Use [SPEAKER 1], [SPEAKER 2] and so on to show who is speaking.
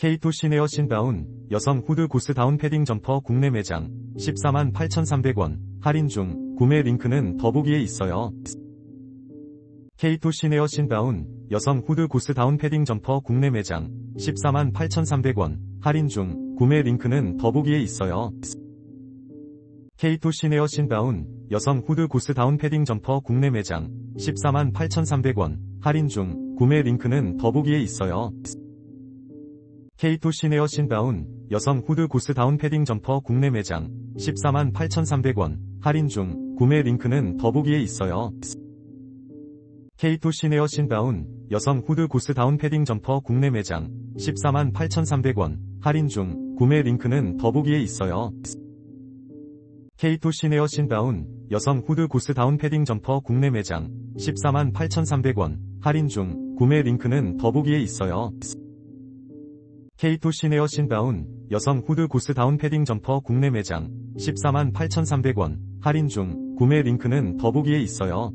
[SPEAKER 1] K2 시네어 신다운 여성 후드 고스다운 패딩 점퍼 국내 매장 14만 8,300원 할인 중 구매 링크는 더보기에 있어요. K2 시네어 신다운 여성 후드 고스다운 패딩 점퍼 국내 매장 14만 8,300원 할인 중 구매 링크는 더보기에 있어요. K2 시네어 신다운 여성 후드 고스다운 패딩 점퍼 국내 매장 14만 8,300원 할인 중 구매 링크는 더보기에 있어요. K2 시네어 신다운 여성 후드 고스다운 패딩 점퍼 국내 매장 14만 8,300원 할인 중 구매 링크는 더보기에 있어요. K2 시네어 신다운 여성 후드 고스다운 패딩 점퍼 국내 매장 14만 8,300원 할인 중 구매 링크는 더보기에 있어요. K2 시네어 신다운 여성 후드 고스다운 패딩 점퍼 국내 매장 14만 8,300원 할인 중 구매 링크는 더보기에 있어요. K2 시네어 신다운 여성 후드 고스다운 패딩 점퍼 국내 매장 14만 8,300원 할인 중 구매 링크는 더보기에 있어요.